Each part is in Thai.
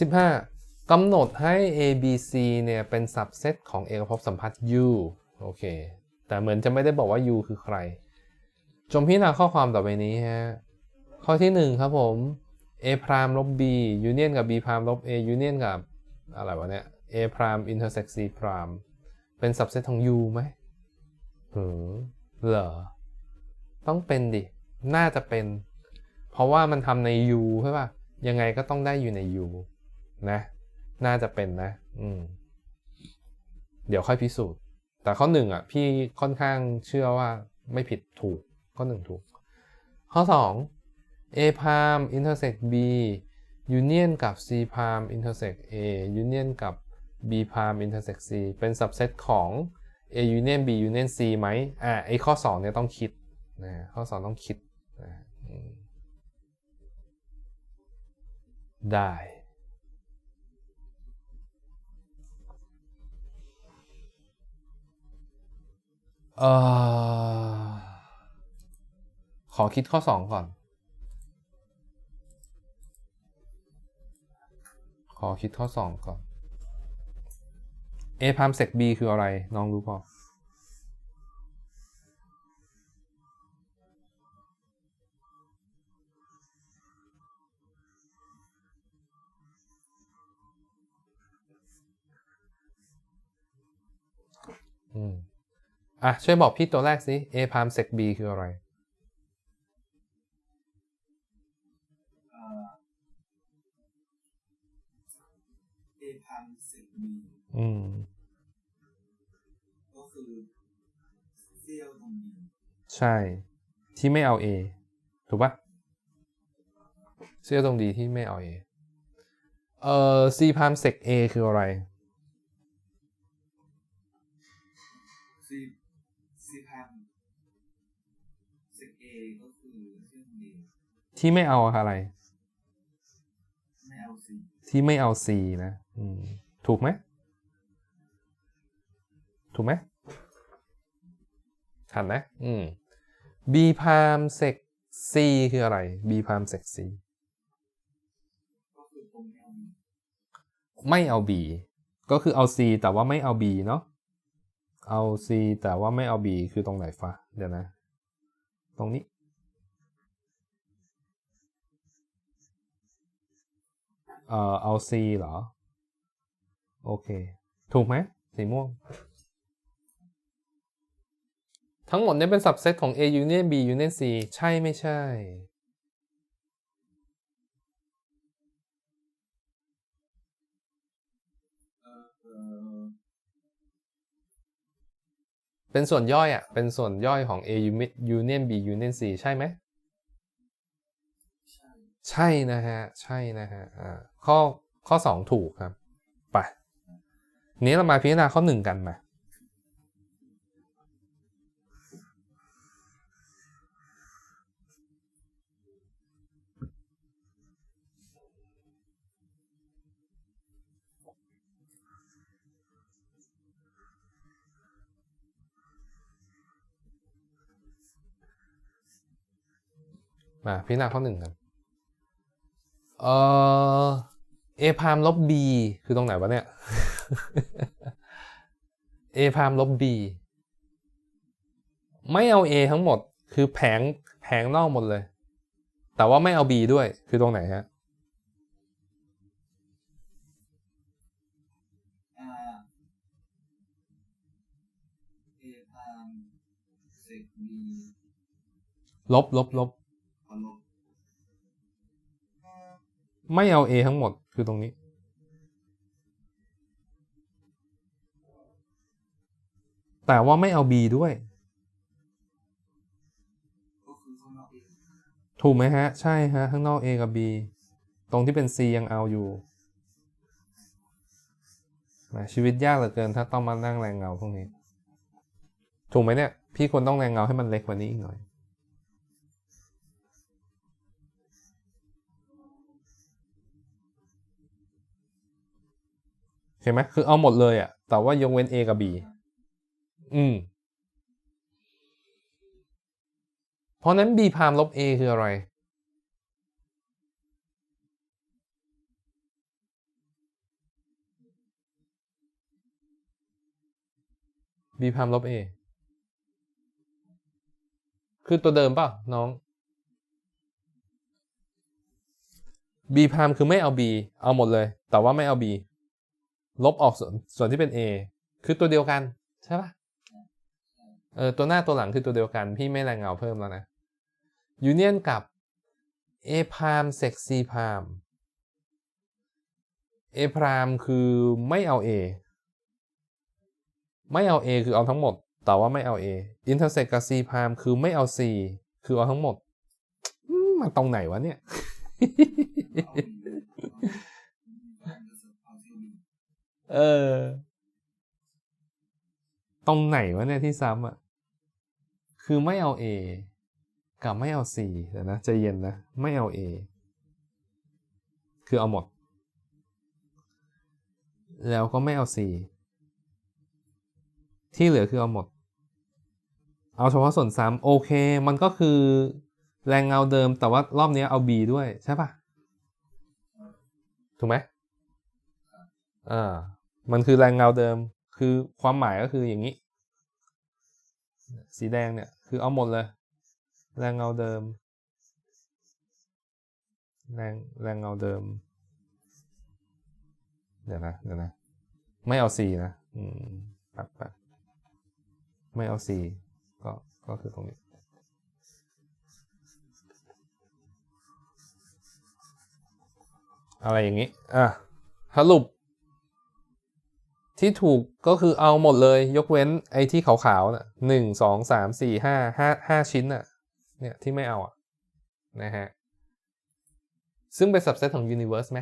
15กำหนดให้ A B C เนี่ยเป็น subset ของเอกภพสัมพัทธ์ U โอเค แต่เหมือนจะไม่ได้บอกว่า U คือใคร จงพิจารณาข้อความต่อไปนี้ฮะ ข้อที่ 1 ครับผม A พรามลบ B union กับ B พรามลบ A union กับอะไรวะเนี่ย A พราม intersect C พรามเป็น subset ของ U ไหมหือเหรอ ต้องเป็นดิ น่าจะเป็น เพราะว่ามันทำใน U ใช่ป่ะ ยังไงก็ต้องได้อยู่ใน U นะ น่าจะเป็นนะ อืม เดี๋ยวค่อยพิสูจน์ แต่ข้อหนึ่งอะ พี่ค่อนข้างเชื่อว่าไม่ผิดถูก ข้อหนึ่งถูก ข้อ2 A prime intersect B union กับ C prime intersect A union กับ B prime intersect C เป็น subset ของ A union B union C ไหมอ่าไอข้อ 2 เนี่ยต้องคิดนะข้อ 2 ต้องคิดนะได้ เออขอคิดข้อ2ก่อน ขอคิดข้อ2ก่อน A พามเซก B คืออะไร น้องรู้เปล่าอืม อะช่วยบอกพี่ตัวแรกสิ A พามเซก B คืออะไรเอ่อ A พันสิบมีอืม ก็คือเซี่ยวตรงนี้ใช่ ที่ไม่เอา A ถูกปะเสื้อตรงดีที่ไม่เอา A เอ่อ C พามเซก A คืออะไร ที่ไม่เอาอะไร ไม่เอาซีที่ไม่เอา C นะอืมถูกไหมถูกไหมทันนะอืม B พามเซก C คืออะไร B พามเซก C ก็คือตรงนี้เอาไม่เอา B ก็คือเอา C แต่ว่าไม่เอา B เนาะเอา C แต่ว่าไม่เอา B คือตรงไหนฟะเดี๋ยวนะ ตรงนี้ เอ่อเอา C เหรอ โอเค ถูกไหมสีม่วง ทั้งหมดนี้เป็น subset ของ A union B union C ใช่ไม่ใช่เอ่อเอ่อเป็นส่วนย่อยอะ เป็นส่วนย่อยของ A union B union C ใช่ไหม ใช่ใช่นะฮะ ใช่นะฮะ อ่า ข้อข้อสองถูกครับไปนี้เรามาพิจารณาข้อหนึ่งกันมามาพิจารณาข้อหนึ่งกันเอ่อ A พามลบ B คือตรงไหนวะเนี่ย A พามลบ B ไม่เอา A ทั้งหมด คือแผงแผงนอกหมดเลย แต่ว่าไม่เอา B ด้วย คือตรงไหนฮะอ่าเอพามสิบมีลบลบลบพอลบ ไม่เอา A ทั้งหมด คือตรงนี้ แต่ว่าไม่เอา B ด้วยก็คือข้างนอกเองถูกไหมฮะ ใช่ฮะ ข้างนอก A กับ B ตรงที่เป็น C ยังเอาอยู่แหมชีวิตยากเหลือเกินถ้าต้องมานั่งแรงเงาพวกนี้ ถูกไหมเนี่ย พี่ควรต้องแรงเงาให้มันเล็กกว่านี้อีกหน่อย ใช่ไหมคือเอาหมดเลยอะ่ะ แต่ว่ายกเว้น A กับ B อืม เพราะนั้น B พามลบ A คืออะไรบีพามลบเอคือตัวเดิมป่ะ น้องบีพามคือไม่เอาบีเอาหมดเลย แต่ว่าไม่เอาบี ลบออกส่วนส่วนที่เป็น a คือตัวเดียวกัน ใช่ปะเออตัวหน้าตัวหลังคือตัวเดียวกัน พี่ไม่แรงเงาเพิ่มแล้วนะยูเนียนกับ a พามเซก c พาม a พรามคือไม่เอา a ไม่เอา a คือเอาทั้งหมด แต่ว่าไม่เอา a intersect กับ c พามคือไม่เอา c คือเอาทั้งหมดอืมมันตรงไหนวะเนี่ย เออ ตรงไหนวะเนี่ยที่ซ้ำอะ คือไม่เอา A กับไม่เอา C เดี๋ยวนะใจเย็นนะ ไม่เอา A คือเอาหมด แล้วก็ไม่เอา C ที่เหลือคือเอาหมด เอาเฉพาะส่วนซ้ำโอเค มันก็คือแรงเงาเดิมแต่ว่ารอบนี้เอา B ด้วยใช่ปะถูกไหมอ่า มันคือแรงเงาเดิม คือความหมายก็คืออย่างนี้ สีแดงเนี่ย คือเอาหมดเลย แรงเงาเดิม แรงแรงเงาเดิม เดี๋ยวนะเดี๋ยวนะ ไม่เอา C นะ อืมแป๊บแป๊บไม่เอา C ก็ ก็คือตรงนี้อะไรอย่างนี้ อะ สรุป ที่ถูกก็คือเอาหมดเลย ยกเว้นไอ้ที่ขาวๆน่ะหนึ่งสองสามสี่ห้าห้าห้าชิ้นน่ะเนี่ยที่ไม่เอาอะนะฮะซึ่งเป็น subset ของ universe ไหม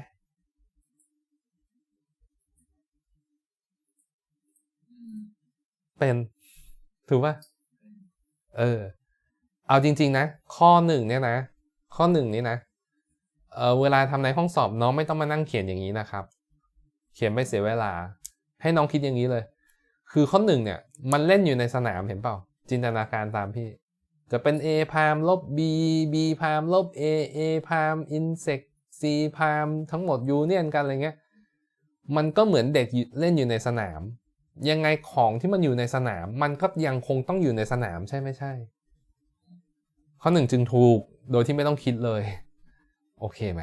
เป็น ถูกป่ะเออ เอาจริง ๆ นะ ข้อหนึ่งเนี่ยนะ ข้อหนึ่งนี้นะ เออเวลาทำในห้องสอบน้องไม่ต้องมานั่งเขียนอย่างนี้นะครับ เขียนไม่เสียเวลา ให้น้องคิดอย่างนี้เลย คือข้อหนึ่งเนี่ย มันเล่นอยู่ในสนามเห็นเปล่า จินตนาการตามพี่ จะเป็น A พามลบ B B พามลบ A A พาม insect C พามทั้งหมดยูเนียนกันอะไรเงี้ย มันก็เหมือนเด็กเล่นอยู่ในสนาม ยังไงของที่มันอยู่ในสนาม มันก็ยังคงต้องอยู่ในสนามใช่ไม่ใช่ ข้อหนึ่งจึงถูกโดยที่ไม่ต้องคิดเลย โอเคไหม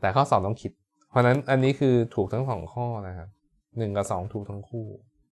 แต่ข้อสอบต้องคิด เพราะนั้นอันนี้คือถูกทั้งสองข้อนะครับ หนึ่งกับสองถูกทั้งคู่